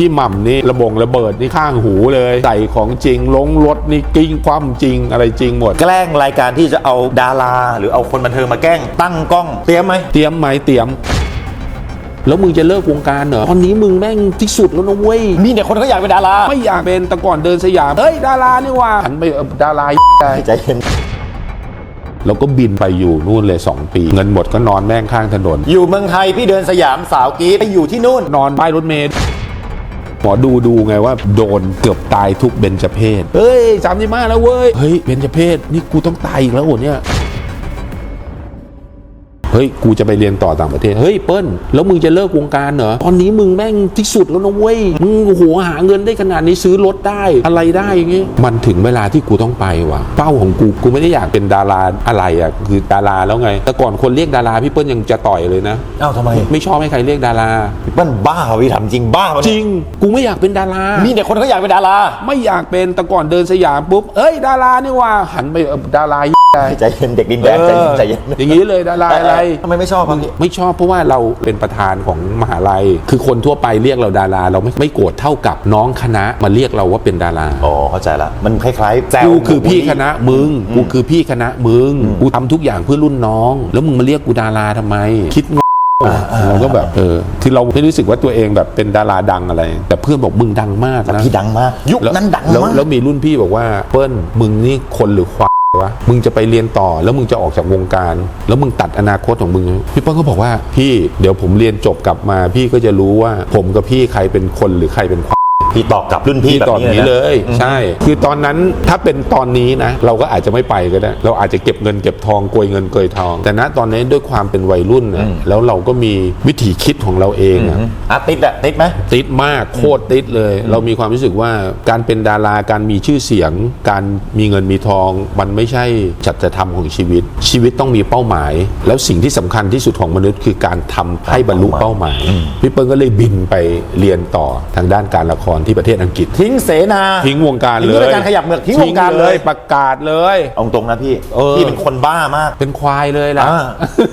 พี่หม่ำนี่ระบงระเบิดนี่ข้างหูเลย ใส่ของจริงลงรถนี่กิ้งคว่ำจริงอะไรจริงหมด แกล้งรายการที่จะเอาดารา หรือเอาคนบันเทิงมาแกล้งตั้งกล้องเตรียมไหมเตรียมไหมเตรียม แล้วมึงจะเลิกวงการเหรอตอนนี้มึงแม่งที่สุดแล้วนะเว้ยมีแต่คนเขาอยากเป็นดาราไม่อยากเป็นแต่ก่อนเดินสยามเฮ้ยดารานี่ว่าหันไปเอ่อดาราได้ใจเย็นเราก็บินไปอยู่นู่นเลย 2 ปี เงินหมดก็นอนแม่งข้างถนน อยู่เมืองไทยพี่เดินสยามสาวกรีดไปอยู่ที่นู่นนอนป้ายรถเมล์ หมอดูดูไงว่าโดนเกือบตายทุกเบญจเพศเฮ้ยสามสิบห้าแล้วเว้ย เฮ้ยเบญจเพศนี่กูต้องตายอีกแล้วเหรอเนี่ย เฮ้ยกูจะไปเรียนต่อต่างประเทศเฮ้ยเปิ้ลแล้วมึงจะเลิกวงการเหรอตอนนี้มึงแม่งที่สุดแล้วนะเว้ยมึงโอ้โหหาเงินได้ขนาดนี้ซื้อรถได้อะไรได้อย่างงี้มันถึงเวลาที่กูต้องไปว่ะเป้าของกูกูไม่ได้อยากเป็นดาราอะไรอะคือดาราแล้วไง แต่ก่อนคนเรียกดาราพี่เปิ้ลยังจะต่อยเลยนะเอ้าทำไมไม่ชอบให้ใครเรียกดาราพี่เปิ้ลบ้าเหรอพี่ถามจริงบ้าเหอจริง กูไม่อยากเป็นดารามีแต่คนเขาอยากเป็นดารา ไม่อยากเป็นแต่ก่อนเดินสยามปุ๊บเอ้ยดารานี่ว่าหันไปเอ่อดาราได้ใจเย็นเด็กดินแดนใจเย็นใจเย็นอย่างนี้เลยดาราอะไรทำไมไม่ชอบครับพี่ไม่ชอบเพราะว่าเราเป็นประธานของมหาลัย คือคนทั่วไปเรียกเราดารา เราไม่ไม่โกรธเท่ากับน้องคณะมาเรียกเราว่าเป็นดาราอ๋อเข้าใจละมันคล้ายๆแซวกูคือพี่บูลลี่คณะมึงกูคือพี่คณะมึงกูทำทุกอย่างเพื่อรุ่นน้อง แล้วมึงมาเรียกกูดาราทำไม คิดงเราก็แบบเออคือเราไม่รู้สึกว่าตัวเองแบบเป็นดาราดังอะไร แต่เพื่อนบอกมึงดังมากแต่นะพี่ดังมาก ยุคนั้นดังแล้วมากแล้วมีรุ่นพี่บอกว่าเปิ้ลมึงนี่คนหรือควาย วะมึงจะไปเรียนต่อแล้วมึงจะออกจากวงการ แล้วมึงตัดอนาคตของมึงพี่เปิ้ลก็บอกว่าพี่เดี๋ยวผมเรียนจบกลับมา พี่ก็จะรู้ว่าผมกับพี่ใครเป็นคนหรือใครเป็นคว พี่ตอบกลับรุ่นพี่พี่แบบตอบนี้นี้เลเลยยใช่ คือตอนนั้นถ้าเป็นตอนนี้นะ เราก็อาจจะไม่ไปก็ได้ เราอาจจะเก็บเงินเก็บทองโกยเงินโกยทอง แต่ณตอนนี้ด้วยความเป็นวัยรุ่นนะแล้วเราก็มีวิธีคิดของเราเองอะนะอะติดอะติดไหมติดมากโคตรติดเลย เรามีความรู้สึกว่าการเป็นดาราการมีชื่อเสียง การมีเงินมีทอง มันไม่ใช่จัดธรรมของชีวิต ชีวิตต้องมีเป้าหมาย แล้วสิ่งที่สำคัญที่สุดของมนุษย์คือการทำให้บรรลุเป้าหมายพี่เปิ้ลก็เลยบินไปเรียนต่อทางด้านการละครที่ประเทศอังกฤษ ทิ้งเสนาทิ้งวงการทิ้เลงยรายการขยับเหมือกทิ้งวงการเลยประกาศเลยเอาตรงนะพี่เออพี่เป็นคนบ้ามาก เป็นควายเลยล่ะอ่า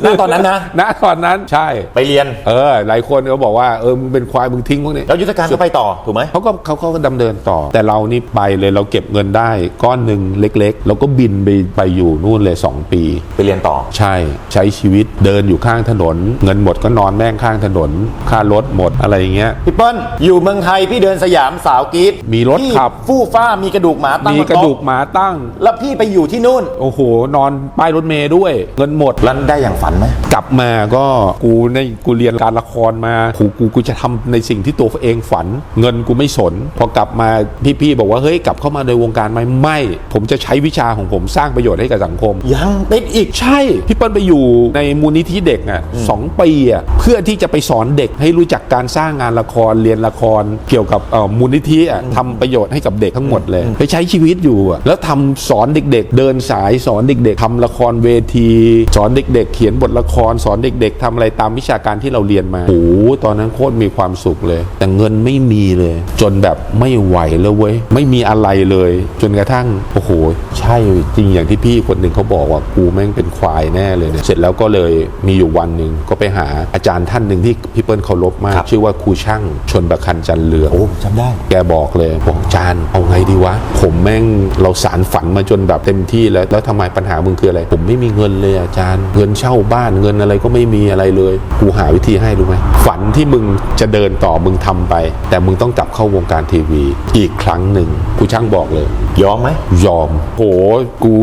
ณตอนนั้นนะณตอนนั้นใช่ไปเรียน เออ หลายคนก็บอกว่าเออมึงเป็นควายมึงทิ้งพวกนี้แล้วยุทธการก็ไปต่อถูกไหมเขาก็เขาเขาก็ดำเนินต่อ แต่เรานี่ไปเลยเราเก็บเงินได้ก้อนหนึ่งเล็ก ๆ แล้วก็บินไปไปอยู่นู่นเลย 2 ปี ไปเรียนต่อ ใช่ใช้ชีวิตเดินอยู่ข้างถนน เงินหมดก็นอนแม่งข้างถนน ค่ารถหมดอะไรอย่างเงี้ยพี่เปิ้ลอยู่เมืองไทยพี่เดินสยามสาวกรีดมีรถพี่ขับ ฟู่ฟ้ามีกระดูกหมาตั้งมีบนกระโต๊ดูกหมาตั้ง แล้วพี่ไปอยู่ที่นู่น โอ้โห นอนป้ายรถเมย์ด้วย เงินหมด แล้วได้อย่างฝันไหม กลับมาก็กูในกูเรียนการละครมากูกูกูจะทำในสิ่งที่ตัวเองฝัน เงินกูไม่สน พอกลับมาพี่ๆบอกว่าเฮ้ยกลับเข้ามาในวงการไหมไม่ ผมจะใช้วิชาของผมสร้างประโยชน์ให้กับสังคม ยังติดอีก ใช่พี่เปิ้ลไปอยู่ในมูลนิธิเด็กอะสองปีอะเพื่อที่จะไปสอนเด็กให้รู้จักการสร้างงานละครเรียนละครเกี่ยวกับเอ่อมูลนิธิอะทำประโยชน์ให้กับเด็กทั้งหมดเลย ไปใช้ชีวิตอยู่อะแล้วทำสอนเด็ก ๆ เดินสายสอนเด็ก ๆทำละครเวที สอนเด็ก ๆ เขียนบทละครสอนเด็ก ๆทำอะไรตามวิชาการที่เราเรียนมาโอ้โหตอนนั้นโคตรมีความสุขเลย แต่เงินไม่มีเลย จนแบบไม่ไหวแล้วเว้ยไม่มีอะไรเลย จนกระทั่งโอ้โหใช่จริงอย่างที่พี่คนหนึ่งเขาบอกว่ากูแม่งเป็นควายแน่เลยเนี่ยเสร็จแล้วก็เลยมีอยู่วันหนึ่งก็ไปหาอาจารย์ท่านหนึ่งที่พี่เปิ้ลเคารพมาก ชื่อว่าครูช่างชนประคันจันเรืองโอ้จำได้ แกบอกเลยบอกอาจารย์เอาไงดีวะ ผมแม่งเราสารฝันมาจนแบบเต็มที่แล้ว แล้วทำไมปัญหามึงคืออะไร ผมไม่มีเงินเลยอาจารย์ เงินเช่าบ้านเงินอะไรก็ไม่มีอะไรเลย กูหาวิธีให้รู้ไหมฝันที่มึงจะเดินต่อมึงทำไป แต่มึงต้องกลับเข้าวงการทีวี อีกครั้งหนึ่งครูช่างบอกเลย ยอมไหมยอมโหกู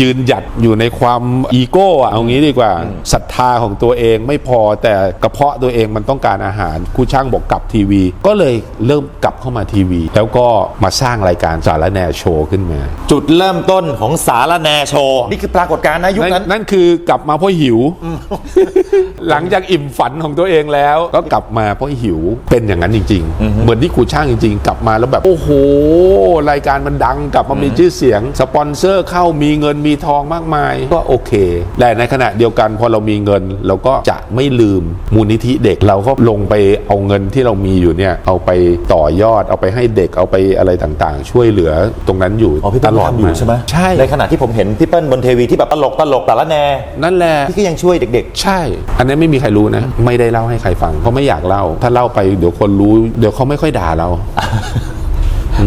ยืนหยัดอยู่ในความอีโก้อะเอางี้ดีกว่าศรัทธาของตัวเองไม่พอแต่กระเพาะตัวเองมันต้องการอาหารครูช่างบอกกลับทีวี ก็เลยเริ่มกลับเข้ามาทีวี แล้วก็มาสร้างรายการสารแหนโชว์ขึ้นมา จุดเริ่มต้นของสารแนโชว์ นี่คือปรากฏการณ์นะยุคนั่นนั้น นั่นคือกลับมาเพราะหิว หลังจากอิ่มฝันของตัวเองแล้ว ก็กลับมาเพราะหิวเป็นอย่างนั้นจริง ๆ เหมือนที่ครูช่างจริง ๆ กลับมาแล้วแบบ โอ้โห รายการมันดังกลับมามีชื่อเสียง สปอนเซอร์เข้ามีเงินมีทองมากมาย ก็โอเคแต่ในขณะเดียวกันพอเรามีเงินเราก็จะไม่ลืมมูลนิธิเด็กเราก็ลงไปเอาเงินที่เรามีอยู่เนี่ยเอาไปต่อยอดเอาไปให้เด็กเอาไปอะไรต่างๆ ช่วยเหลือตรงนั้นอยู่อ๋อพี่ตเปิ้ลลอดทำอยู่มาใช่ไหมใช่ ในขณะที่ผมเห็นพี่เปิ้ลบนเทวีที่แบบตลกตลกแต่ละแนนั่นแหละ พี่ก็ยังช่วยเด็ก ใช่ อันนี้ไม่มีใครรู้นะ ไม่ได้เล่าให้ใครฟังเพราะไม่อยากเล่า ถ้าเล่าไปเดี๋ยวคนรู้ เดี๋ยวเขาไม่ค่อยด่าเราๆ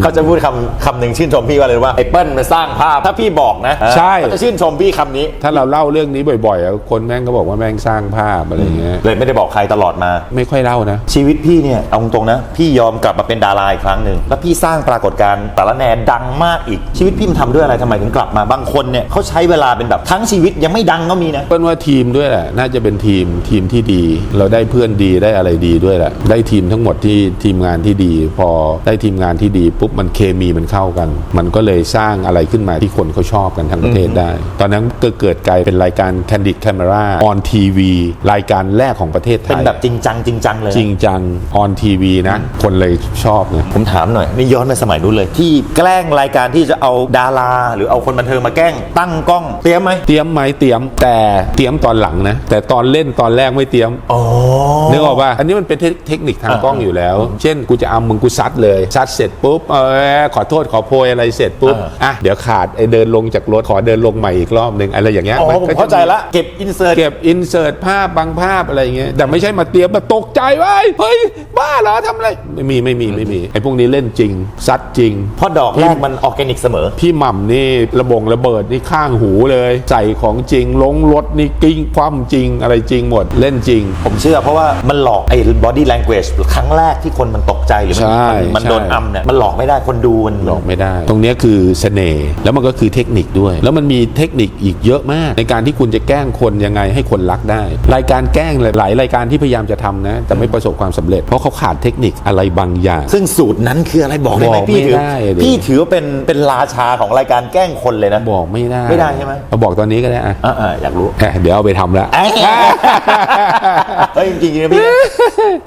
เขาจะพูดคำคำหนึ่งชื่นชมพี่ว่าเลยว่าไอ้เปิ้ลมันสร้างภาพ ถ้าพี่บอกนะใช่ เขาจะชื่นชมพี่คำนี้ ถ้าเราเล่าเรื่องนี้บ่อยๆอะคนแม่งก็บอกว่าแม่งสร้างภาพอะไรเงี้ยเลยไม่ได้บอกใครตลอดมา ไม่ค่อยเล่านะ ชีวิตพี่เนี่ยเอาตรงๆนะ พี่ยอมกลับมาเป็นดาราอีกครั้งหนึ่งแล้วพี่สร้างปรากฏการณ์แต่ละแนดังมากอีกชีวิตพี่มันทำด้วยอะไรทำไมถึงกลับมาบางคนเนี่ยเขาใช้เวลาเป็นแบบทั้งชีวิตยังไม่ดังก็มีนะ เปิ้ลว่าทีมด้วยแหละน่าจะเป็นทีมทีมที่ดี เราได้เพื่อนดีได้อะไรดีด้วยแหละได้ทีมทั้งหมดที่ทีมงานที่ดี พอได้ทีมงานที่ดีปุ๊บมันเคมีมันเข้ากัน มันก็เลยสร้างอะไรขึ้นมาที่คนเขาชอบกันทั้งประเทศได้ ตอนนั้นก็เกิดกลายเป็นรายการ Candid Camera on TV รายการแรกของประเทศไทเป็นยแบบจริงจังจริงจังเลย จริงจังออนทีวีนะ คนเลยชอบไงผมถามหน่อยนี่ย้อนไปสมัยนู้นเลย ที่แกล้งรายการที่จะเอาดารา หรือเอาคนบันเทิงมาแกล้ง ตั้งกล้องเตรียมไหมเตรียมไหมเตรียมแต่เตรียมตอนหลังนะ แต่ตอนเล่นตอนแรกไม่เตรียมอ๋อนึกออกป่ะอันนี้มันเป็นเทคเทคนิคทางอ่ากล้องอยู่แล้ว เช่นกูจะเอามึงกูซัดเลยซัดเสร็จปุ๊บเออขอโทษขอโพยอะไรเสร็จปุ๊บอะเดี๋ยวขาดไอเดินลงจากรถขอเดินลงใหม่อีกรอบหนึ่งอะไรอย่างเงี้ยอ๋อนผมก็ะเข้าใจละเก็บอินเสิร์ตเก็บอินเสิร์ตภาพบางภาพอะไรอย่างเงี้ยแต่ไม่ใช่มาเตรียมแบบตกใจว่าเฮ้ยบ้าเหรอทำอะไรไม่มีไม่มีไม่มีไอพวกนี้เล่นจริงซัดจริงเพราะดอกแรกมันออร์แกนิกเสมอ พี่หม่ำนี่ระบงระเบิดนี่ข้างหูเลย ใส่ของจริงลงรถนี่กิ้งคว่ำจริงอะไรจริงหมดเล่นจริง ผมเชื่อเพราะว่ามันหลอกไอ้ body language ครั้งแรกที่คนมันตกใจหรือมัใช่มันมันใช่โดนอัมเนี่ยมันหลอกไม่ได้คนดูมันหลอกไม่ได้ ตรงเนี้ยคือเสน่ห์แล้วมันก็คือเทคนิคด้วย แล้วมันมีเทคนิคอีกเยอะมาก ในการที่คุณจะแกล้งคนยังไงให้คนรักได้ รายการแกล้งหลายรายการที่พยายามจะทำนะ แต่ไม่ประสบความสำเร็จ เพราะเขาขาดเทคนิคอะไรบางอย่าง ซึ่งสูตรนั้นคืออะไรบอกได้ไหมบอกพี่ถือไม่ได้ดิ พี่ถือว่าเป็นเป็นราชาของรายการแกล้งคนเลยนะ บอกไม่ได้ไม่ได้ใช่ไหม เอาบอกตอนนี้ก็ได้อะอ่าๆอยากรู้เอ๊ะเดี๋ยวเอาไปทำละ เฮ้ยจริงๆนะพี่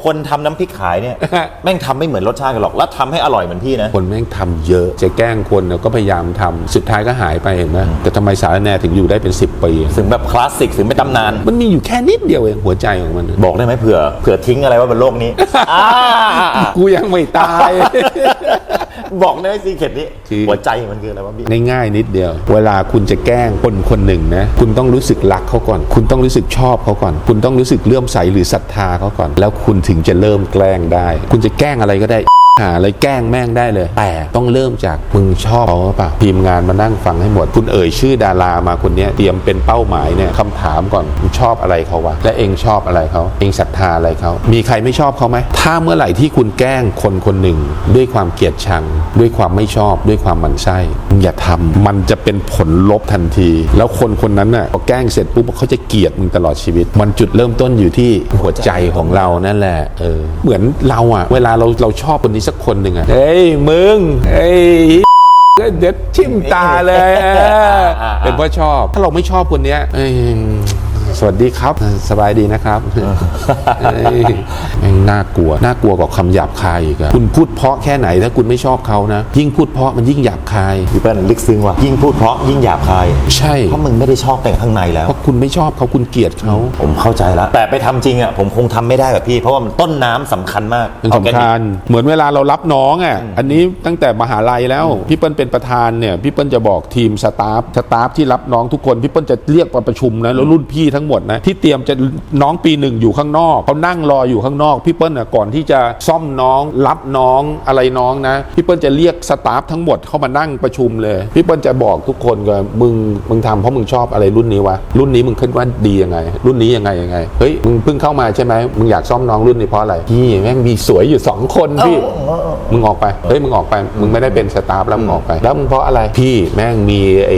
คนทำน้ำพริกขายเนี่ย แม่งทำไม่เหมือนรสชาติกันหรอก แล้วทำให้อร่อยเหมือนพี่นะคนแม่งทำเยอะจะแกล้งคนเนี่ยก็พยายามทำสุดท้ายก็หายไปเห็นไหมแต่ทำไมสารแหนถึงอยู่ได้เป็น 10 ปีถึงแบบคลาสสิกถึงเป็นตำนาน มันมีอยู่แค่นิดเดียวเองหัวใจของมัน บอกได้ไหมเผื่อเผื่อทิ้งอะไรไว้บนโลกนี้อ่ากูยังไม่ตาย บอกได้ไหมซีเข็ดนี้คือหัวใจมันคืออะไรวะพี่ง่ายๆนิดเดียว เวลาคุณจะแกล้งคนคนหนึ่งนะคุณต้องรู้สึกรักเขาก่อน คุณต้องรู้สึกชอบเขาก่อน คุณต้องรู้สึกเลื่อมใสหรือศรัทธาเขาก่อน แล้วคุณถึงจะเริ่มแกล้งได้ คุณจะแกล้งอะไรก็ได้ หาอะไรแกล้งแม่งได้เลย แต่ต้องเริ่มจากมึงชอบเขาเปล่าทีมงานมานั่งฟังให้หมด คุณเอ่ยชื่อดารามาคนนี้เตรียมเป็นเป้าหมายเนี่ยคำถามก่อนมึงชอบอะไรเขาวะและเองชอบอะไรเขาเองศรัทธาอะไรเขามีใครไม่ชอบเขาไหมถ้าเมื่อไหร่ที่คุณแกล้งคนคนหนึ่ง ด้วยความเกลียดชัง ด้วยความไม่ชอบ ด้วยความหมั่นไส้มึงอย่าทำมันจะเป็นผลลบทันที แล้วคนคนนั้นน่ะพอแกล้งเสร็จปุ๊บเขาจะเกลียดมึงตลอดชีวิต มันจุดเริ่มต้นอยู่ที่หัวใจของเรานั่นแหละเออเหมือนเราอะเวลาเราเราชอบคนนี้สักคนหนึ่งอะเฮ้ยมึงเฮ้ยเดี๋ยวทิ่มตาเลยเออเป็นเพราะชอบ ถ้าเราไม่ชอบคนเนี้ยเอ้ย สวัสดีครับ สบายดีนะครับเอ้ยแม่งน่ากลัว น่ากลัวกว่าคำหยาบคายอีกอะคุณพูดเพราะแค่ไหนถ้าคุณไม่ชอบเขานะ ยิ่งพูดเพราะมันยิ่งหยาบคายพี่เปิ้ลลึกซึ้งว่ะยิ่งพูดเพราะยิ่งหยาบคาย ใช่ เพราะมึงไม่ได้ชอบแต่ข้างในแล้ว เพราะคุณไม่ชอบเขาคุณเกลียดเขาผมเข้าใจแล้ว แต่ไปทำจริงอะผมคงทำไม่ได้แบบพี่ เพราะว่ามันต้นน้ำสำคัญมากมันสำคัญ เหมือนเวลาเรารับน้องอะอันนี้ตั้งแต่มหาลัยแล้ว พี่เปิ้ลเป็นประธานเนี่ยพี่เปิ้ลจะบอกทีมสตาฟสตาฟที่รับน้องทุกคนพี่เปิ้ลจะเรียกมาประชุมนะแล้วรุ่นพี่ทั้งหมดนะที่เตรียมจะน้องปีหนึ่งอยู่ข้างนอกเขานั่งรออยู่ข้างนอกพี่เปิ้ลน่ะก่อนที่จะซ่อมน้องรับน้องอะไรน้องนะพี่เปิ้ลจะเรียกสตาฟทั้งหมดเข้ามานั่งประชุมเลยพี่เปิ้ลจะบอกทุกคนก็มึงมึงทำเพราะมึงชอบอะไรรุ่นนี้วะรุ่นนี้มึงคิดว่าดียังไง รุ่นนี้ยังไงยังไงเฮ้ยมึงเพิ่งเข้ามาใช่ไหมมึงอยากซ่อมน้องรุ่นนี้เพราะอะไรพี่แม่งมีสวยอยู่สองคนพี่มึงออกไปเฮ้ยมึงออกไปมึงไม่ได้เป็นสตาฟแล้วมึงออกไปแล้วมึงเพราะอะไรพี่แม่งมีไอ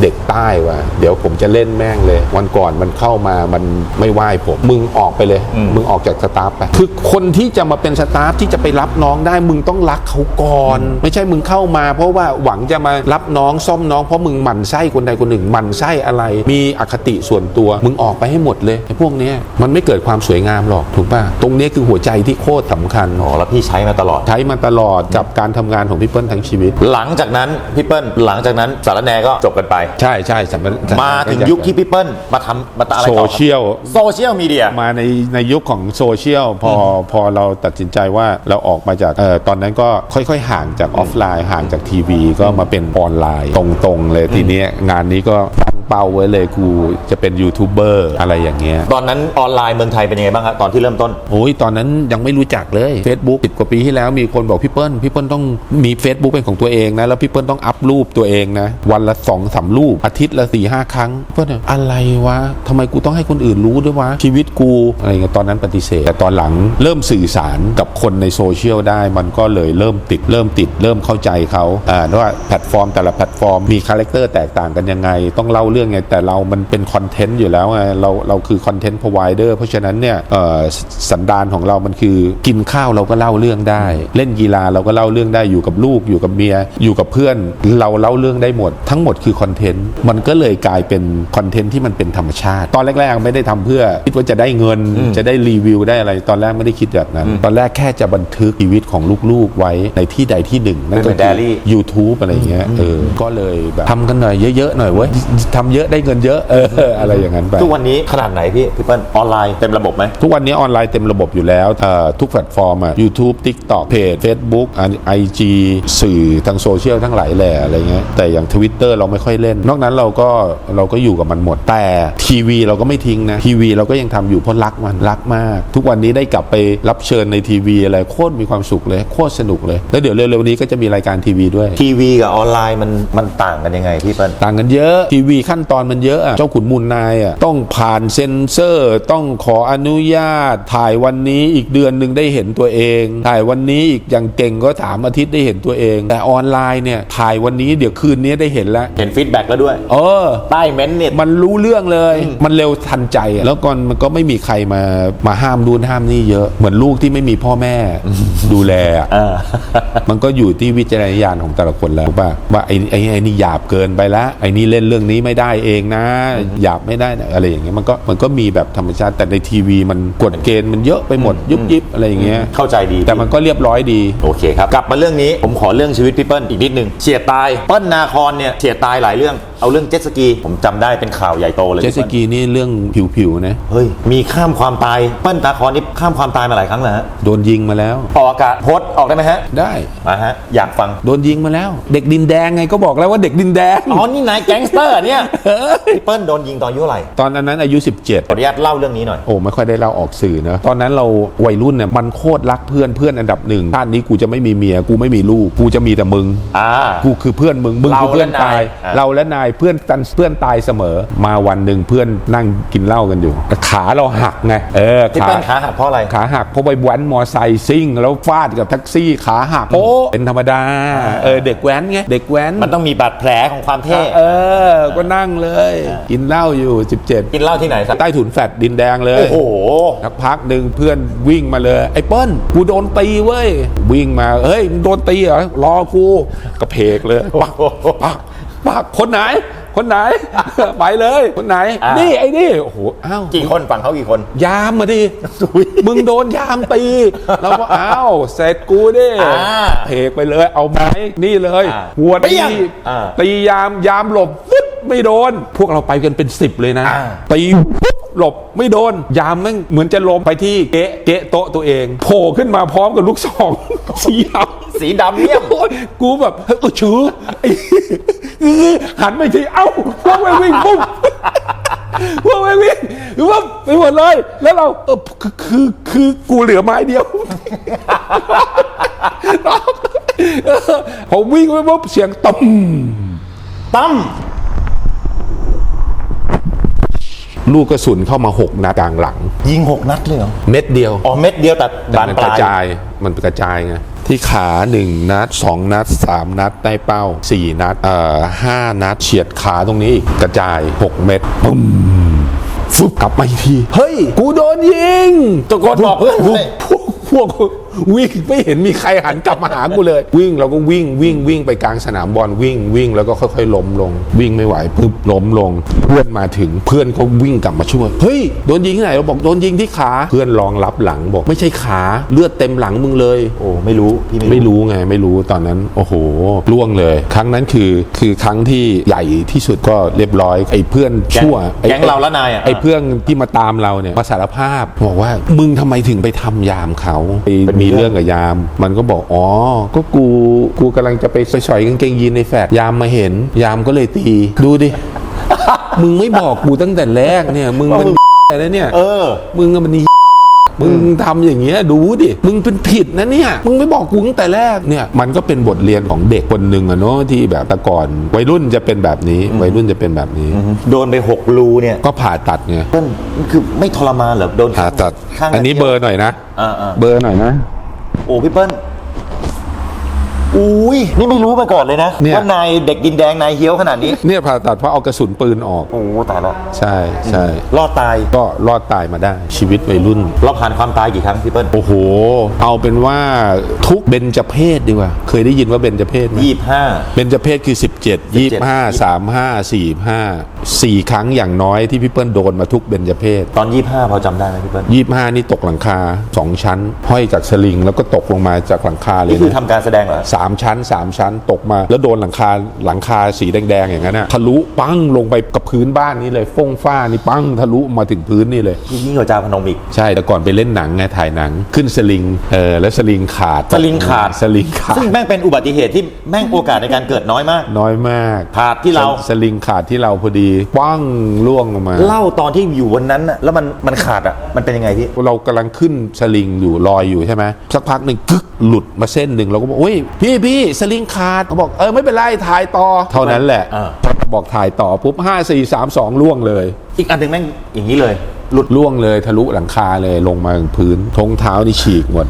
เด็กใต้ว่ะเดี๋ยวผมจะเล่นแม่งเลย วันก่อนมันเข้าเข้ามามันไม่ไหวผม มึงออกไปเลย มึงออกจากสตาฟไปคือคนที่จะมาเป็นสตาฟที่จะไปรับน้องได้ มึงต้องรักเขาก่อน ไม่ใช่มึงเข้ามา เพราะว่าหวังจะมารับน้องซ่อมน้องเพราะมึงหมั่นไส้คนใดคนหนึ่งหมั่นไส้อะไร มีอคติส่วนตัวมึงออกไปให้หมดเลยไอ้พวกเนี้ยมันไม่เกิดความสวยงามหรอกถูกป่ะตรงเนี้ยคือหัวใจที่โคตรสำคัญอ๋อแล้วพี่ใช้มาตลอดใช้มาตลอดกับการทำงานของพี่เปิ้ลทั้งชีวิต หลังจากนั้นพี่เปิ้ลหลังจากนั้นสารแหนก็จบกันไป ใช่ใช่สำหรับมาถึงยุคที่พี่เปิ้ลมาทำมาอะไรโซต่อเชียลโซเชียลมีเดีย มาในในยุคของโซเชียลพอพอเราตัดสินใจว่าเราออกมาจากเอ่อตอนนั้นก็ค่อยๆ ห่างจากออฟไลน์ ห่างจากทีวี ก็มาเป็นออนไลน์ตรงๆเลยทีเนี้ยงานนี้ก็ตั้ง เป้าไว้เลยกูจะเป็นยูทูบเบอร์อะไรอย่างเงี้ยตอนนั้นออนไลน์เมืองไทยเป็นยังไงบ้างครับตอนที่เริ่มต้นโอ้ยตอนนั้นยังไม่รู้จักเลย Facebook สิบกว่าปีที่แล้วมีคนบอกพี่เปิ้ลพี่เปิ้ลต้องมี Facebook เป็นของตัวเองนะแล้วพี่เปิ้ลต้องอัพรูปตัวเองนะวันละสองสามรูปอาทิตย์ละสี่ห้าครั้งเพื่อนอะไรวะทำไมกูต้องให้คนอื่นรู้ด้วยวะชีวิตกูอะไรเงี้ยตอนนั้นปฏิเสธ แต่ตอนหลังเริ่มสื่อสารกับคนในโซเชียลได้ มันก็เลยเริ่มติดเริ่มติดเริ่มเข้าใจเขาอ่าว่าแพลตฟอร์มแต่ละแพลตฟอร์มมีคาแรคเตอร์แตกต่างกันยังไงต้องเล่าเรื่องไงแต่เรามันเป็นคอนเทนต์อยู่แล้วไงเราเราคือคอนเทนต์พรอไวเดอร์เพราะฉะนั้นเนี่ยเอ่อสันดานของเรามันคือกินข้าวเราก็เล่าเรื่องได้ เล่นกีฬาเราก็เล่าเรื่องได้อยู่กับลูกอยู่กับเมีย อยู่กับเพื่อน เราเล่าเรื่องได้หมด ทั้งหมดคือคอนเทนต์มันก็เลยกลายเป็นคอนเทนต์ที่มันเป็นธรรมชาติ ตอนแรกๆไม่ได้ทำเพื่อคิดว่าจะได้เงินจะได้รีวิวได้อะไร ตอนแรกไม่ได้คิดแบบนั้น ตอนแรกแค่จะบันทึกชีวิตของลูกๆไว้ในที่ใดที่หนึ่งนั่นก็เป็นคือ diary YouTube อะไรอย่างเงี้ยเออก็เลยแบบทำกันหน่อยเยอะๆหน่อยเว้ยทำเยอะได้เงินเยอะเอออะไรอย่างนั้นไป ทุกวันนี้ขนาดไหนพี่พี่เปิ้ลออนไลน์เต็มระบบไหมทุกวันนี้ออนไลน์เต็มระบบอยู่แล้วเอ่อทุกแพลตฟอร์มอะ YouTube TikTok เพจ Facebook ไอจีสื่อทางโซเชียลทั้งหลายแหล่อะไรเงี้ยแต่อย่าง Twitter เราไม่ค่อยเล่น นอกนั้นเราก็เราก็อยู่กับมันหมด แต่ทีวีเราก็ไม่ทิ้งนะ ทีวีเราก็ยังทำอยู่เพราะรักมันรักมาก ทุกวันนี้ได้กลับไปรับเชิญในทีวีอะไรโคตรมีความสุขเลยโคตรสนุกเลย แล้วเดี๋ยวเร็วๆนี้ก็จะมีรายการทีวีด้วยทีวีกับออนไลน์มันมันต่างกันยังไงพี่เปิ้ลต่างกันเยอะทีวีขั้นตอนมันเยอะอะเจ้าขุนมูลนายอะต้องผ่านเซ็นเซอร์ ต้องขออนุญาต ถ่ายวันนี้อีกเดือนหนึ่งได้เห็นตัวเอง ถ่ายวันนี้อีกอย่างเก่งก็ถามอาทิตย์ได้เห็นตัวเอง แต่ออนไลน์เนี่ยถ่ายวันนี้เดี๋ยวคืนนี้ได้เห็นแล้ว เห็นฟีดแบ็กแล้วด้วย เออ ใต้เม้นต์เนี่ย มันรู้เรื่องเลย มันเร็วทันใจอะแล้วก่อนมันก็ไม่มีใครมามาห้ามดูนห้ามนี่เยอะ เหมือนลูกที่ไม่มีพ่อแม่ ดูแลอะอ่า มันก็อยู่ที่วิจารณญาณของแต่ละคนแล้วว่าว่าไอ้ไอ้ไอ้นี่หยาบเกินไปละไอ้นี่เล่นเรื่องนี้ไม่ได้เองนะหยาบไม่ได้นะอะไรอย่างเงี้ยมันก็มันก็มีแบบธรรมชาติแต่ในทีวีมันกฎเกณฑ์มันเยอะไปหมดยุบยิบอะไรอย่างเงี้ยเข้าใจดีแต่มันก็เรียบร้อยดี โอเคครับ กลับมาเรื่องนี้ผมขอเรื่องชีวิตพี่เปิ้ลอีกนิดนึงเฉียดตายเปิ้ลนาคอนเนี่ยเฉียดตายหลายเรื่องเอาเรื่องเจ็ตสกี ผมจำได้เป็นข่าวใหญ่โตเลยเจตสกีนี่เรื่องผิวๆนะ เฮ้ย มีข้ามความตายเปิ้ลนาคอนนี่ข้ามความตายมาหลายครั้งแล้วฮะโดนยิงมาแล้ว ออกอากาศโพสต์ออกได้ไหมฮะได้ มาฮะ อยากฟัง โดนยิงมาแล้ว เด็กดินแดงไงก็บอกแล้วว่าเด็กดินแดง อ๋อ นี่นายแก๊งสเตอร์เนี่ยพี่เปิ้ลโดนยิงตอนอายุเท่าไหร่ตอนนั้นอายุ17ขออนุญาตเล่าเรื่องนี้หน่อย โอ้ไม่ค่อยได้เล่าออกสื่อนะตอนนั้นเราวัยรุ่นเนี่ยมันโคตรรักเพื่อนเพื่อนอันดับหนึ่งชาตินี้กูจะไม่มีเมียกูไม่มีลูกกูจะมีแต่มึง อ่า กูคือเพื่อนมึงมึงเราคือเพื่อนและนายตาย อะเราและนายเพื่อนกันเพื่อนตายเสมอ มาวันหนึ่งเพื่อนนั่งกินเหล้ากันอยู่แต่ขาเราหักไงเออพี่ขาเปิ้ลขาหักเพราะอะไร ขาหักเพราะไปแว้นมอไซค์ซิ่ง แล้วฟาดกับแท็กซี่ขาหักโอ้เป็นธรรมดาเออเด็กแว้นไงเด็กแว้นมันต้องมีบาดแผลของความเท่เออ ก็นั่งเลย กินเหล้าอยู่ 17 กินเหล้าที่ไหนสักใต้ถุนแฟดดินแดงเลยโอ้โหสักพักหนึ่งเพื่อนวิ่งมาเลย ไอ้เปิ้ลกูโดนตีเว้ยวิ่งมาเฮ้ยมึงโดนตีเหรอรอกูกระเพกเลยปักปัก ปักคนไหน คนไหน ไปเลยคนไหน อ่านี่ นี่ไอ้นี่โอ้โหอ้าวกี่คนฝั่งเขากี่คน ยามมาดิมึงโดนยามตีเราก็อ้าวเสร็จกูดิอ่าเพกไปเลยเอาไม้นี่เลยอ่าหัวเปี้ตียงอ่าตียามยามหลบปึ๊บไม่โดน พวกเราไปกันเป็นสิบเลยนะ อ่า ตีปุ๊บหลบไม่โดน ยามแม่งเหมือนจะล้มไปที่เกะเกะโต๊ะตัวเองโผล่ขึ้นมาพร้อมกับลูกซอง สีดำ สีดำเนี่ยม โอ๊ยกูแบบเฮ้ยเออชือไอ้ หันไปทีเอ้าพวกไปวิ่งปุ๊บพวกไปวิ่งปุ๊บไปหมดเลย แล้วเราเออคือคือคือกูเหลือไม้เดียวผมวิ่งไปปุ๊บเสียงต่มตั้ม ลูกกระสุนเข้ามาหกนัดกลางหลัง ยิงหกนัดเลยเหรอ เม็ดเดียวอ๋อเม็ดเดียวแต่แต่บานมันปกลาระย จายมันกระจายไงที่ขาหนึ่งนัดสองนัดสามนัดได้เป้าสี่นัดเอ่อห้านัดเฉียดขาตรงนี้อีกกระจายหกเม็ดปุ้มฟึบกลับมาอีกที เฮ้ย กูโดนยิงตะโกนบอกเพื่อนด้วยพวกพวก วิ่งไม่เห็นมีใครหันกลับมาหากูเลย วิ่งเราก็วิ่งวิ่งวิ่งไปกลางสนามบอลวิ่งวิ่งแล้วก็ค่อยๆล้มลง วิ่งไม่ไหวปึ๊บล้มลง เพื่อนมาถึงเพื่อนเขาวิ่งกลับมาช่วยเฮ้ยโดนยิงที่ไหนเราบอกโดนยิงที่ขาเพื่อนรองรับหลังบอก ไม่ใช่ขาเลือดเต็มหลังมึงเลย โอ้ไม่รู้พี่ไม่รู้ไงไม่รู้ตอนนั้น โอ้โหล่วงเลย ครั้งนั้นคือคือครั้งที่ใหญ่ที่สุดก็เรียบร้อยไอ้เพื่อนชั่วไอ้แก๊งเราละนายอะ ไอ้เพื่อนที่มาตามเราเนี่ยมาสารภาพบอกว่ามึงทำไมถึงไปทำยามเขาไปมีเรื่องกับยาม มันก็บอกอ๋อ ก็กูกูกำลังจะไปสอยๆกางเกงยีนในแฟดยามมาเห็น ยามก็เลยตี ดูดิ มึงไม่บอกกูตั้งแต่แรกเนี่ย มึงมันอะไรเนี่ย เออ มึงอะมันนี่มึงทำอย่างเงี้ยดูดิ มึงเป็นผิดนะเนี่ย มึงไม่บอกกูตั้งแต่แรกเนี่ย มันก็เป็นบทเรียนของเด็กคนหนึ่งอะเนาะที่แบบแต่ก่อน วัยรุ่นจะเป็นแบบนี้ วัยรุ่นจะเป็นแบบนี้ โดนไปหกรูเนี่ย ก็ผ่าตัดไงเปิ้ลมันคือไม่ทรมานเหรอ โดนผ่าตัดข้างอันนี้เบอร์หน่อยนะอ่าอ่าเบอร์หน่อยนะ โอ้พี่เปิ้ล อุ้ยนี่ไม่รู้มาก่อนเลยนะเนี่ย ว่านายเด็กดินแดงนายเฮี้ยวขนาดนี้ เนี่ยผ่าตัดเพราะเอากระสุนปืนออก โอ้ตายละใช่ใช่รอดตาย ก็รอดตายมาได้ชีวิตวัยรุ่น เราผ่านความตายกี่ครั้งพี่เปิ้ลโอ้โห เอาเป็นว่าทุกเบญจเพศดีกว่า เคยได้ยินว่าเบญจเพศไหมยี่สิบห้า เบญจเพศคือ 17 25 35 45 4 ครั้งอย่างน้อยที่พี่เปิ้ลโดนมาทุกเบญจเพศ ตอนยี่สิบห้าพอจำได้ไหมพี่เปิ้ล25 นี่ตกหลังคา 2 ชั้น ห้อยจากสลิงแล้วก็ตกลงมาจากหลังคาเลยนี่คือนะทำการแสดงเหรอสามชั้นสามชั้นตกมา แล้วโดนหลังคาหลังคาสีแดงๆอย่างนั้นนะทะลุปั้งลงไปกับพื้นบ้านนี้เลยฟงฟ้านี่ปั้งทะลุมาถึงพื้นนี่เลยยิ่งกว่าจาพนมอีกใช่แต่ก่อนไปเล่นหนังไงถ่ายหนังขึ้นสลิงเออแล้วสลิงขาดสลิงขาดสลิงขาดซึ่งแม่งเป็นอุบัติเหตุที่แม่งโอกาสในการเกิดน้อยมาก น้อยมากขาดที่เราสลิงขาดที่เราพอดีปั้งล่วงลงมา เล่าตอนที่อยู่บนนั้นน่ะแล้วมันมันขาดอะมันเป็นยังไงพี่เรากำลังขึ้นสลิงอยู่ลอยอยู่ใช่ไหมสักพักหนึ่งกึกหลุดมาเส้นหนึ่งเราก็บอกโอ้ยพี่พี่สลิงขาดเขาบอกเออไม่เป็นไรถ่ายต่อ เท่านั้นแหละอ่าพอบอกถ่ายต่อปุ๊บห้าสี่สามสองล่วงเลย อีกอันหนึ่งแม่งอย่างนี้เลย หลุดล่วงเลยทะลุหลังคาเลยลงมาถึงพื้นทงเท้านี่ฉีกหมด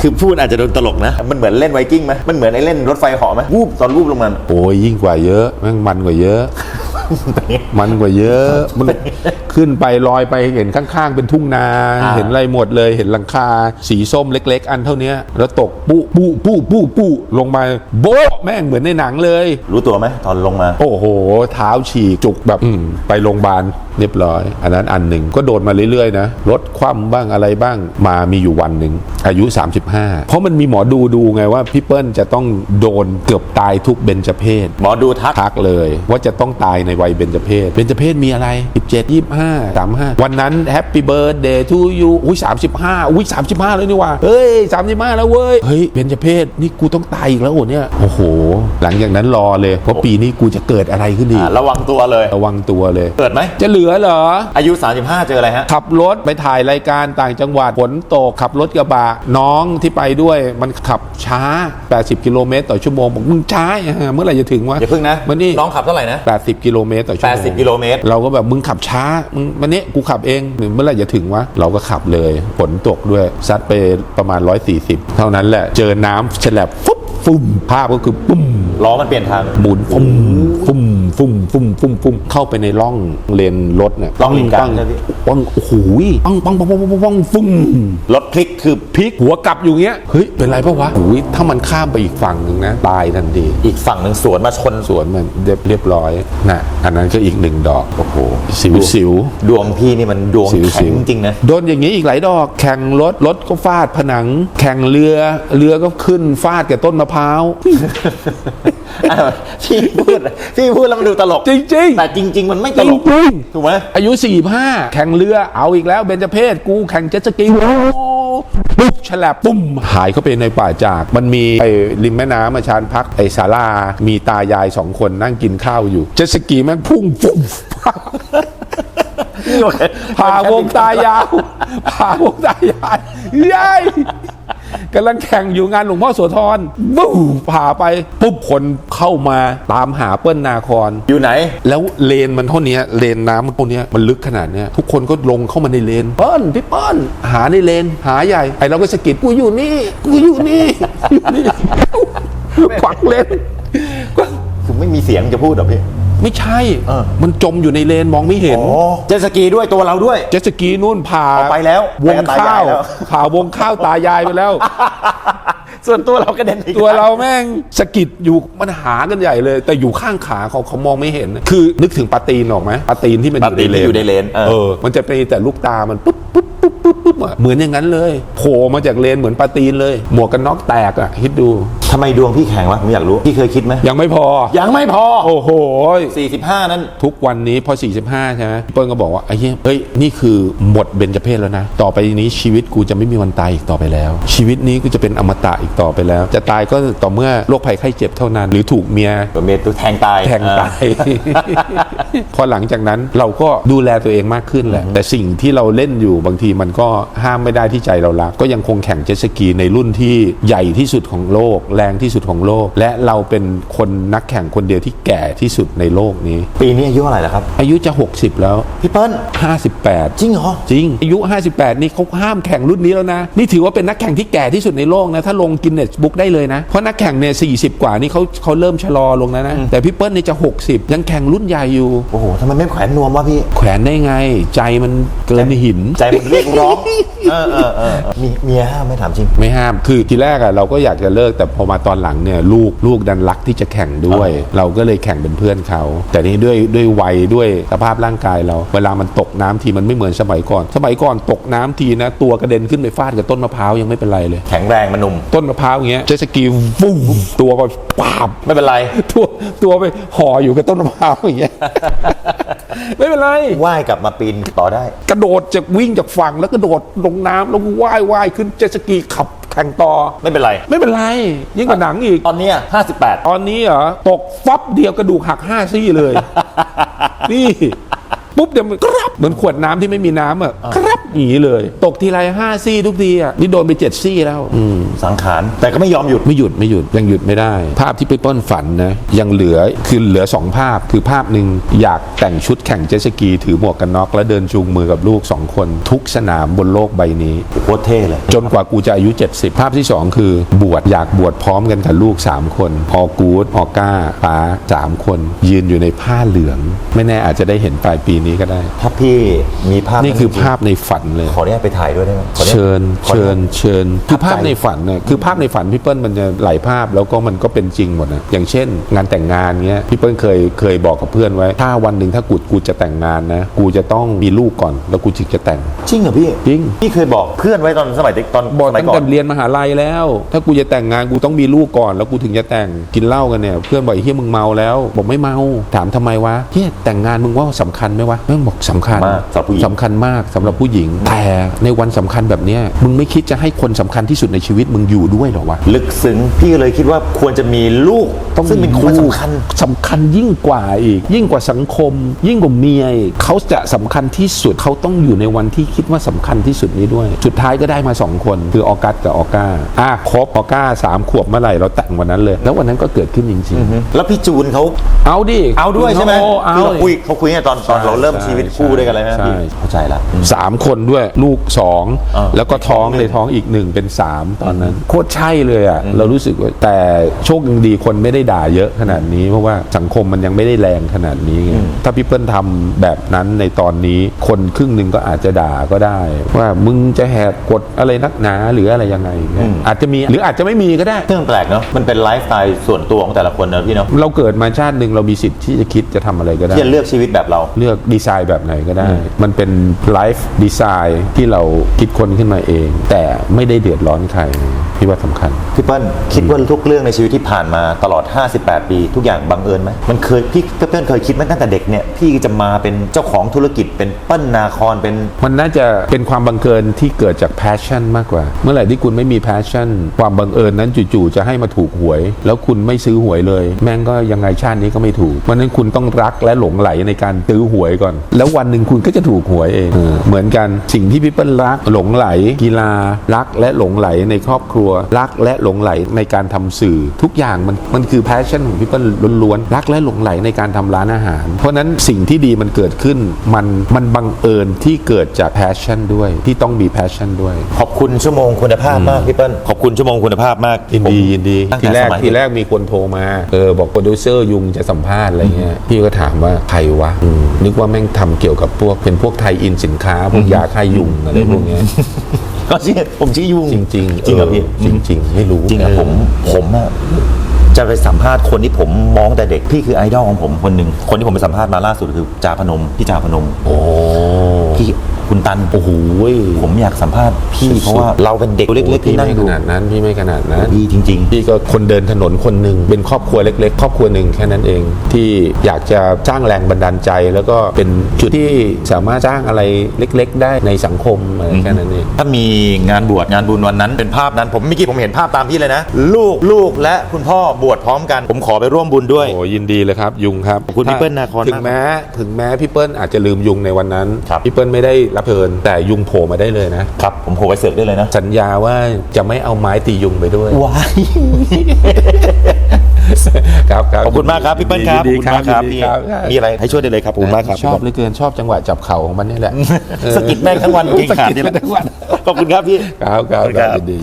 คือพูดอาจจะโดนตลกนะ มันเหมือนเล่นไวกิ้งไหมมันเหมือนไอ้เล่นรถไฟเหาะไหมวูบตอนวูบลงมา โอ้ยยิ่งกว่าเยอะแม่งมันกว่าเยอะ มันกว่าเยอะมันขึ้นไปลอยไปเห็นข้างๆ เป็นทุ่งนาอ่าเห็นอะไรหมดเลยเห็นหลังคา สีส้มเล็ก ๆ อันเท่าเนี้ยแล้วตกปุ๊ปุ๊ปุ๊ปุ๊ปุ๊ลงมาโบ๊ะแม่งเหมือนในหนังเลย รู้ตัวไหมตอนลงมา โอ้โห เท้าฉีกจุกแบบอืมไปโรงพยาบาลเรียบร้อย อันนั้นอันหนึ่งก็โดนมาเรื่อยๆนะรถคว่ำบ้างอะไรบ้างมามีอยู่วันหนึ่งอายุ 35 เพราะมันมีหมอดูดูไงว่าพี่เปิ้ลจะต้องโดนเกือบตายทุกเบญจเพศหมอดูทักทักเลย ว่าจะต้องตายในวัยเบญจเพศเบญจเพศมีอะไร 17 25 35 วันนั้นแฮปปี้เบิร์ดเดย์ทูยูอุ้ย35 อุ้ย35 แล้วนี่ว่า เฮ้ย 35 แล้วเว้ย เฮ้ยเบญจเพศนี่กูต้องตายอีกแล้วโอ้เนี่ย โอ้โห หลังจากนั้นรอเลยว่าปีนี้กูจะเกิดอะไรขึ้นดีอ่าระวังตัวเลย ระวังตัวเลย เกิดไหมจะเหลือเหรอ อายุ 35 เจออะไรฮะ ขับรถไปถ่ายรายการต่างจังหวัดฝนตกขับรถกระบะน้องที่ไปด้วยมันขับช้า 80 กิโลเมตรต่อชั่วโมงบอกมึงช้าอะเมื่อไหร่จะถึงวะอย่าพึ่งนะมันนี่น้องขับเท่าไหร่นะ 80 กิโลเมตรต่อชั่วโมง80กิโลเมตร เราก็แบบมึงขับช้า มึงมันนี้กูขับเองเมื่อไหร่จะถึงวะ เราก็ขับเลย ฝนตกด้วยซัดไปประมาณ 140 เท่านั้นแหละ เจอน้ำฉลับฟุ๊บ ฟุ่มภาพก็คือปุ้มล้อมันเปลี่ยนทางหมุนฟุ่มฟุ่มฟุ่มฟุ่มฟุ่มฟุ่มเข้าไปในร่องเลนรถเนี่ยร่องเลนกลางปังใช่ไหมพี่ปังโอ้โหปังปังปังปังปังปังปังฟุ่มรถพลิกคือพลิกหัวกลับอยู่เงี้ยเฮ้ยเป็นไรปะวะโอ้ยถ้ามันข้ามไปอีกฝั่งหนึ่งนะตายทันที อีกฝั่งหนึ่งสวนมาชนสวนมันเรียบเรียบร้อยนะอันนั้นก็อีกหนึ่งดอกโอ้โหสิวสิว ดวงพี่นี่มันดวงสิวแข็สิงว จริงๆนะ โดนอย่างนี้อีกหลายดอก แข่งรถ รถก็ฟาดผนัง แข่งเรือ เรือก็ขึ้นฟาดกับต้นมะพร้าวอ้าวพี่พูดพี่พูดแล้วมันดูตลก จริง ๆ แต่จริง ๆ มันไม่ตจลกริงถูกไหมๆอายุ 45 แข่งเรือเอาอีกแล้วเบญจเพศกูแข่งเจ็ตสกีโอ้ปุ๊บฉลับปุ้มหายเข้าไปในป่าจาก มันมีไอ้ริมแม่น้ำมาชานพักไอ้ศาลา มีตายายสองคนนั่งกินข้าวอยู่ เจ็ตสกีแม่งพุ่งฟุ่มพาวงตายาวพาวงตายายเย้ย กำลังแข่งอยู่งานหลวงพ่อโสธรบู๊ผ่าไปปุ๊บคนเข้ามาตามหาเปิ้ลนาครอยู่ไหน แล้วเลนมันเท่าเนี้ยเลนน้ำมันเท่าเนี้ยมันลึกขนาดเนี้ยทุกคนก็ลงเข้ามาในเลนเปิ้ลพี่เปิ้ลหาในเลนหาใหญ่ไอเราก็สะกิดกูอยู่นี่กูอยู่นี่อยู่นี่ขวักเลนคือไม่มีเสียงจะพูดเหรอพี่ ไม่ใช่เออ มันจมอยู่ในเลนมองไม่เห็นอ๋อเจตสกีด้วยตัวเราด้วย เจ็ตสกีนู่นผ่าเอาไปแล้ววงไปกับตายาข้ายวแล้ว ผ่าวงข้าวตายายไปแล้ว ส่วนตัวเรากระเด็นอีก ตัวเราแม่งสะกิดอยู่มันหากันใหญ่เลย แต่อยู่ข้างขาเขาเขามองไม่เห็น คือนึกถึงปลาตีนออกไหมปลาตีนที่มันปลาตีนที่อยู่ในเลนเออ เออ มันจะเป็นแต่ลูกตามันปุ๊บปุ๊บ ปุ๊บปุ๊บปุ๊บอะเหมือนอย่างนั้นเลยโผล่มาจากเลนเหมือนปลาตีนเลย หมวกกันน็อกแตกอะคิดดูทำไมดวงพี่แข็งวะผมอยากรู้พี่เคยคิดไหมยังไม่พอ ยังไม่พอ โอ้โห 45 นั้น ทุกวันนี้พอ 45 ใช่ไหมพี่เปิ้ลก็บอกว่าไอ้เหี้ยเฮ้ย นี่คือหมดเบญจเพศแล้วนะ ต่อไปนี้ชีวิตกูจะไม่มีวันตายอีกต่อไปแล้ว ชีวิตนี้กูจะเป็นอมตะอีกต่อไปแล้ว จะตายก็ต่อเมื่อโรคภัยไข้เจ็บเท่านั้น หรือถูกเมียตัวเมตุแทงตายแทงตาย พอหลังจากนั้นเราก็ดูแลตัวเองมากขึ้นแหละ แต่สิ่งที่เราเล่นอยู่บางทีมันก็ห้ามไม่ได้ที่ใจเรารัก ก็ยังคงแข่งเจ็ตสกีในรุ่นที่ใหญ่ที่สุดของโลก แรงที่สุดของโลก และเราเป็นคนนักแข่งคนเดียวที่แก่ที่สุดในโลกนี้ ปีนี้อายุเท่าไหร่แล้วครับ อายุจะ 60 แล้ว พี่เปิ้ล58 จริงเหรอ จริง อายุ 58 นี่เขาห้ามแข่งรุ่นนี้แล้วนะ นี่ถือว่าเป็นนักแข่งที่แก่ที่สุดในโลกนะ ถ้าลงกินเนสบุ๊กได้เลยนะ เพราะนักแข่งเนี่ย40กว่านี่เขาเขาเริ่มชะลอลงแล้วนะ แต่พี่เปิ้ลนี่จะ 60 ยังแข่งรุ่นใหญ่อยู่ โอ้โหทำไมไม่แขวนนวมวะพี่ แขวนได้ไง ใจมันเกินหิน ใจมันเรียกร้องเออเออเออมีเมียห้ามไม่ถามจริง ไม่ห้าม คือทีแรกอะเราก็อยากจะเลิกแต่พอมาตอนหลังเนี่ยลูกลูกดันรักที่จะแข่งด้วย เราก็เลยแข่งเป็นเพื่อนเขา แต่นี่ด้วยด้วยวัยด้วยสภาพร่างกายเรา เวลามันตกน้ำทีมันไม่เหมือนสมัยก่อน สมัยก่อนตกน้ำทีนะ ตัวกระเด็นขึ้นไปฟาดกับต้นมะพร้าวยังไม่เป็นไรเลย แข็งแรงมันหนุ่ม ต้นมะพร้าวอย่างเงี้ยเจตสกีฟุ้งตัวไปปาบ ไม่เป็นไร ตัวตัวไปห่ออยู่กับต้นมะพร้าวอย่างเงี้ย ไม่เป็นไร ว่ายกลับมาปีนต่อได้ กระโดดจากวิ่งจากฝั่งแล้วกระโดดลงน้ำแล้วก็ว่ายว่ายขึ้นเจตสกีขับแข่งต่อ ไม่เป็นไร ไม่เป็นไร ยิ่งกว่าหนังอีก ตอนเนี้ย58 ตอนนี้เหรอตกฟับเดียวกระดูกหักห้าซี่เลย นี่ ปุ๊บเดี๋ยวมันกรับเหมือนขวดน้ำที่ไม่มีน้ำอะครับอย่างนี้เลย ตกทีไรห้าซี่ทุกทีอะนี่โดนไปเจ็ดซี่แล้วอืมสังขารแต่ก็ไม่ยอมหยุดไม่หยุดไม่หยุดยังหยุดไม่ได้ ภาพที่พี่เปิ้ลฝันนะยังเหลือคือเหลือสองภาพคือภาพหนึ่งอยากแต่งชุดแข่งเจ็ตสกี ถือหมวกกันน็อกแล้วเดินจูงมือกับลูกสองคน ทุกสนามบนโลกใบนี้โคตรเท่เลยจนกว่ากูจะอายุ 70 ภาพที่ 2 คือบวชอยากบวชพร้อมกันกับลูก 3 คนพอกูดออก้าป้า3 คน ยืนอยู่ในผ้าเหลือง ไม่แน่อาจจะได้เห็นปลายปีนี้ก็ได้ ถ้าพี่มีภาพนี่คือจริงๆภาพในฝันเลย ขออนุญาตไปถ่ายด้วยได้ไหมขออนุญาตเชิญขออนุเชิญาญตเชิญคือภาพใจในฝันน่ะคือภาพในฝันพี่เปิ้ลมันจะหลายภาพแล้วก็มันก็เป็นจริงหมดนะอย่างเช่น งานแต่งงานเงี้ยพี่เปิ้ลเคยเคยบอกกับเพื่อนไว้ ถ้าวันหนึ่งถ้ากูกูจะแต่งงานนะกูจะต้องมีลูกก่อนแล้วกูถึงจะแต่ง จริงเหรอพี่จริง พี่เคยบอกเพื่อนไว้ตอนสมัยเด็กตอนบอกสมัยตั้งก่อแต่น เรียนมหาลัยแล้ว ถ้ากูจะแต่งงานกูต้องมีลูกก่อน แล้วกูถึงจะแต่งกินเหล้ากันเนี่ยเพื่อนบอกไอ้เฮียมึงเมาแล้วบอกไม่เมาถามทำไมวะเฮียแต่งงานมึงว่าสำคัญไหมวะแม่งบอกสำคัญมากสำหรับผู้หญิงสำคัญมากสำหรับผู้หญิง แต่ในวันสำคัญแบบเนี้ยมึงไม่คิดจะให้คนสำคัญที่สุดในชีวิตมึงอยู่ด้วยเหรอวะลึกซึ้งพี่เลยคิดว่าควรจะมีลูกซึ่งเป็นคนสำคัญสำคัญยิ่งกว่าอีก ยิ่งกว่าสังคม ยิ่งกว่าเมียอีกเขาจะสำคัญที่สุดเขาต้องอยู่ในวันที่คิดว่าสำคัญที่สุดนี้ด้วย สุดท้ายก็ได้มาสองคน คือออกัสกับออก้าอะครบออก้าสามขวบเมื่อไหร่เราแต่งวันนั้นเลย แล้ววันนั้นก็เกิดขึ้นจริงแล้วพี่จูนเขาๆเอาดิเอาด้วยใช่ไหมโเอาคือเราดิคุยเขาคุยกันตอนตอนเราเริ่มชีวิตคู่ด้วยกันเลยไหมใช่พี่เข้าใจละสามคนด้วยลูกสองอ่าแล้วก็ท้องในท้องอีกหนึ่งเป็นสามตอนนั้น โคตรใช่เลยอะเรารู้สึกว่าแต่โชคยังดีคนไม่ได้ด่าเยอะขนาดนี้ เพราะว่าสังคมมันยังไม่ได้แรงขนาดนี้ไงถ้าพี่เปิ้ลทำแบบนั้นในตอนนี้คนครึ่งหนึ่งก็อาจจะด่าก็ได้ ว่ามึงจะแหกกฎอะไรนักหนาหรืออะไรยังไงเงี้ยอาจจะมีหรืออาจจะไม่มีก็ได้เรื่องแปลกเนาะมันเป็นไลฟ์สไตล์ส่วนตัวของแต่ละคนนะพี่เนาะเราเกิดมาชาติหนึ่งเรามีสิทธิ์ที่จะคิดจะทำอะไรก็ได้ที่จะเลือกชีวิตแบบเราเลือกดีไซน์แบบไหนก็ได้ มันเป็นไลฟ์ดีไซน์ที่เราคิดค้นขึ้นมาเอง แต่ไม่ได้เดือดร้อนใครพี่ว่าสำคัญพี่เปิ้ลคิดว่าทุกเรื่องในชีวิตที่ผ่านมาตลอด 58 ปี ทุกอย่างบังเอิญไหมมันเคยพี่พี่เปิ้ลเคยคิดไหมตั้งแต่เด็กเนี่ยพี่จะมาเป็นเจ้าของธุรกิจเป็นเปิ้ลนาครเป็น มันน่าจะเป็นความบังเอิญที่เกิดจาก passion มากกว่า เมื่อไหร่ที่คุณไม่มี passion ความบังเอิญนั้นจู่ๆจะให้มาถูกหวย แล้วคุณไม่ซื้อหวยเลย แม่งก็ยังไงชาตินี้ก็ไม่ถูกเพราะฉะนั้นคุณต้องรักและหลงไหลในการซื้อหวยก่อน แล้ววันหนึ่งคุณก็จะถูกหวยเองเออเหมือนกันสิ่งที่พี่เปิ้ลรักหลงไหล กีฬารักและหลงไหลในครอบครัว รักและหลงไหลในการทำสื่อ ทุกอย่างมันมันคือแพชชั่นของพี่เปิ้ลล้วนๆรักและหลงไหลในการทำร้านอาหาร เพราะฉะนั้นสิ่งที่ดีมันเกิดขึ้นมันมันบังเอิญที่เกิดจากแพชชั่นด้วย ที่ต้องมีแพชชั่นด้วย ขอบคุณชั่วโมงคุณภาพมากพี่เปิ้ลขอบคุณชั่วโมงคุณภาพมากยินดีผมยินดีตั้งทีแต่แรสกมัยทีแรกมีคนโทรมาเออบอกโปรดิวเซอร์ยุงจะสัมภาษณ์อะไรเงี้ยพี่ก็ถามว่าใครวะอืมนึกว่าแม่งทำเกี่ยวกับพวกเป็นพวกไทยอินสินค้าพวกยาฆ่ายุงอะไรพวกเนี้ยก็ชื่อผมชื่อยุ่งจริงๆจริงเหรอพี่จริงๆไม่รู้จริงอะเออผมผมอะจะไปสัมภาษณ์คนที่ผมมองแต่เด็กพี่คือไอดอลของผมคนหนึ่งคนที่ผมไปสัมภาษณ์มาล่าสุดคือจาพนมพี่จาพนมโอ้พี่ คุณตันโอ้โหผมอยากสัมภาษณ์พี่เพราะว่าเราเป็นเด็กเล็กๆพี่ที่นั่ไม่งขดูนาดนั้นพี่ไม่ขนาดนั้นพี่จริงพี่ก็คนเดินถนนคนหนึ่งเป็นครอบครัวเล็ก ๆ ครอบครัวหนึ่งแค่นั้นเอง ที่อยากจะสร้างแรงบันดาลใจ แล้วก็เป็นจุดที่สามารถสร้างอะไรเล็ก ๆ ได้ในสังคมอะไรแค่นั้นเองๆถ้ามีงานบวชงานบุญวันนั้นเป็นภาพนั้น ผมเมื่อกี้ผมเห็นภาพตามพี่เลยนะ ลูกลูกและคุณพ่อบวชพร้อมกัน ผมขอไปร่วมบุญด้วยโอ้ยินดีเลยครับ ยุงครับขอบคุณพี่เปิ้ลนาคอนถึงแม้ถึงแม้พี่เปิ้ลอาจจะลืมยุงในวันนั้นครับพี่เปิ้ลไม่ได้รับเพลิน แต่ยุงโผล่มาได้เลยนะ ครับ ผมโผล่ไปเสิร์ฟได้เลยนะ สัญญาว่าจะไม่เอาไม้ตียุงไปด้วยว้ายครับครับขอบคุณมากครับพี่เปิ้ลครับยินขอบดีคุณมากครับ ยินดีพี่ครับ มีอะไรให้ช่วยได้เลยครับขอบคุณมากครับชอบเหลือเกินชอบจังหวะจับเข่าของมันนี่แหละสะกิดแม่งทั้งวันเก่งขาดสะกินี่ดแหละทั้งวันขอบคุณครับพี่ ครับครับขอบคุณครับยินดี